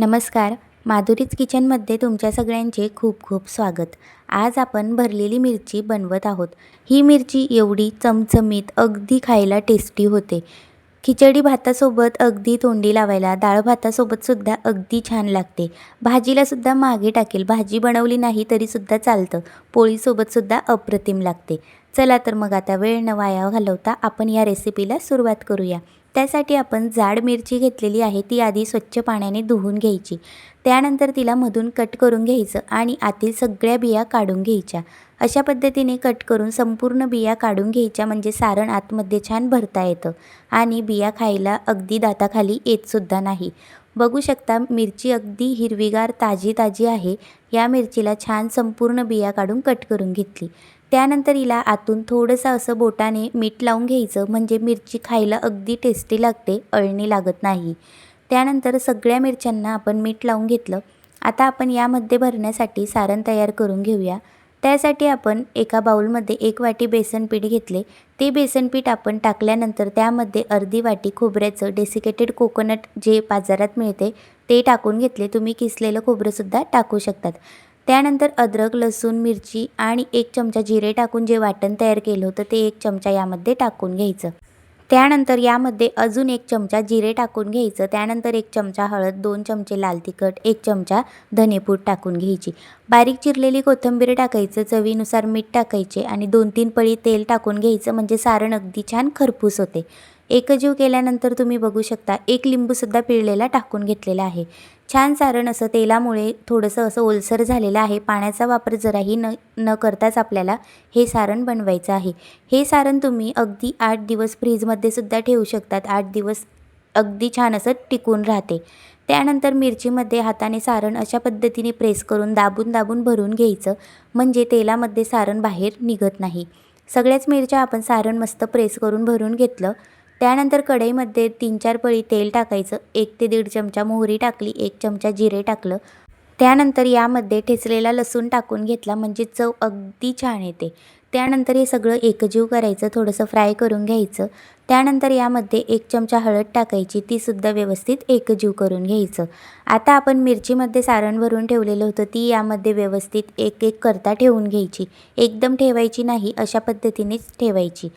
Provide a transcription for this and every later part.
नमस्कार. माधुरीच किचनमध्ये तुमच्या सगळ्यांचे खूप खूप स्वागत. आज आपण भरलेली मिरची बनवत आहोत. ही मिरची एवढी चमचमीत अगदी खायला टेस्टी होते. खिचडी भातासोबत अगदी तोंडी लावायला डाळ भातासोबतसुद्धा अगदी छान लागते. भाजीलासुद्धा मागे टाकेल. भाजी बनवली नाही तरीसुद्धा चालतं. पोळीसोबतसुद्धा अप्रतिम लागते. चला तर मग आता वेळ न वाया घालवता आपण या रेसिपीला सुरुवात करूया. त्यासाठी आपण जाड मिरची घेतलेली आहे ती आधी स्वच्छ पाण्याने धुवून घ्यायची. त्यानंतर तिला मधून कट करून घ्यायचं आणि आतील सगळ्या बिया काढून घ्यायच्या. अशा पद्धतीने कट करून संपूर्ण बिया काढून घ्यायच्या म्हणजे सारण आतमध्ये छान भरता येतं आणि बिया खायला अगदी दाताखाली येतसुद्धा नाही. बघू शकता मिरची अगदी हिरवीगार ताजी ताजी आहे. या मिरचीला छान संपूर्ण बिया काढून कट करून घेतली. त्यानंतर हिला आतून थोडंसं असं बोटाने मीठ लावून घ्यायचं म्हणजे मिरची खायला अगदी टेस्टी लागते अळणी लागत नाही. त्यानंतर सगळ्या मिरच्यांना आपण मीठ लावून घेतलं. आता आपण यामध्ये भरण्यासाठी सारण तयार करून घेऊया. त्यासाठी आपण एका बाऊलमध्ये एक वाटी बेसन पीठ घेतले. ते बेसनपीठ आपण टाकल्यानंतर त्यामध्ये अर्धी वाटी खोबऱ्याचं डेसिकेटेड कोकोनट जे बाजारात मिळते ते टाकून घेतले. तुम्ही किसलेलं खोबरंसुद्धा टाकू शकतात. त्यानंतर अद्रक लसूण मिरची आणि एक चमचा जिरे टाकून जे वाटण तयार केलं होतं ते एक चमचा यामध्ये टाकून घ्यायचं. त्यानंतर यामध्ये अजून एक चमचा जिरे टाकून घ्यायचं. त्यानंतर एक चमचा हळद दोन चमचे लाल तिखट एक चमचा धनेपूड टाकून घ्यायची. बारीक चिरलेली कोथिंबीर टाकायचं चवीनुसार मीठ टाकायचे आणि दोन तीन पळी तेल टाकून घ्यायचं. म्हणजे सारण अगदी छान खरपूस होते. एकजीव केल्यानंतर तुम्ही बघू शकता एक लिंबूसुद्धा पिळलेला टाकून घेतलेला आहे. छान सारण असं तेलामुळे थोडंसं असं ओलसर झालेलं आहे. पाण्याचा वापर जराही न न करताच आपल्याला हे सारण बनवायचं आहे. हे सारण तुम्ही अगदी आठ दिवस फ्रीजमध्ये सुद्धा ठेवू शकतात. आठ दिवस अगदी छान असं टिकून राहते. त्यानंतर मिरचीमध्ये हाताने सारण अशा पद्धतीने प्रेस करून दाबून दाबून भरून घ्यायचं म्हणजे तेलामध्ये सारण बाहेर निघत नाही. सगळ्याच मिरच्या आपण सारण मस्त प्रेस करून भरून घेतलं त्यानंतर कढईमध्ये तीन चार पळी तेल टाकायचं. एक ते दीड चमचा मोहरी टाकली एक चमचा जिरे टाकलं. त्यानंतर यामध्ये ठेचलेला लसूण टाकून घेतला म्हणजे चव अगदी छान येते. त्यानंतर हे सगळं एकजीव करायचं थोडंसं फ्राय करून घ्यायचं. त्यानंतर यामध्ये एक चमचा हळद टाकायची तीसुद्धा व्यवस्थित एकजीव करून घ्यायचं. आता आपण मिरचीमध्ये सारण भरून ठेवलेलं होतं ती यामध्ये व्यवस्थित एक एक करता ठेवून घ्यायची. एकदम ठेवायची नाही अशा पद्धतीनेच ठेवायची.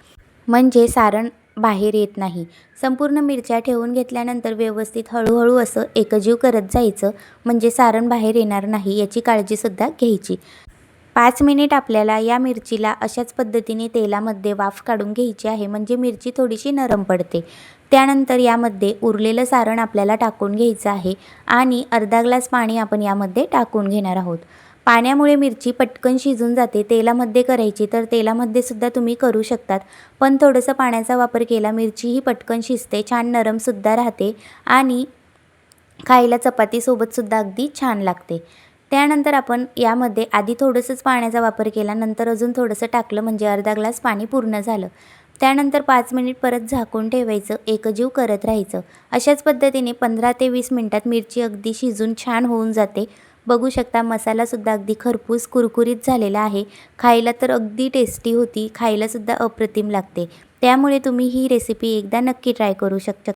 म्हणजे सारण बाहेर येत नाही. संपूर्ण मिरच्या ठेवून घेतल्यानंतर व्यवस्थित हळूहळू असं एकजीव करत जायचं म्हणजे सारण बाहेर येणार नाही याची काळजीसुद्धा घ्यायची. पाच मिनिट आपल्याला या मिरचीला अशाच पद्धतीने तेलामध्ये वाफ काढून घ्यायची आहे म्हणजे मिरची थोडीशी नरम पडते. त्यानंतर यामध्ये उरलेलं सारण आपल्याला टाकून घ्यायचं आहे आणि अर्धा ग्लास पाणी आपण यामध्ये टाकून घेणार आहोत. पाण्यामुळे मिरची पटकन शिजून जाते तेलामध्ये करायची तर तेलामध्ये सुद्धा तुम्ही करू शकतात. पण थोडंसं पाण्याचा वापर केला मिरचीही पटकन शिजते छान नरमसुद्धा राहते आणि खायला चपातीसोबतसुद्धा अगदी छान लागते. त्यानंतर आपण यामध्ये आधी थोडंसंच पाण्याचा वापर केला नंतर अजून थोडंसं टाकलं म्हणजे अर्धा ग्लास पाणी पूर्ण झालं. त्यानंतर पाच मिनिट परत झाकून ठेवायचं एकजीव करत राहायचं. अशाच पद्धतीने पंधरा ते वीस मिनटात मिरची अगदी शिजून छान होऊन जाते. बघू शकता मसालासुद्धा अगदी खरपूस कुरकुरीत झालेला आहे. खायला तर अगदी टेस्टी होती खायलासुद्धा अप्रतिम लागते. त्यामुळे तुम्ही ही रेसिपी एकदा नक्की ट्राय करू शकता.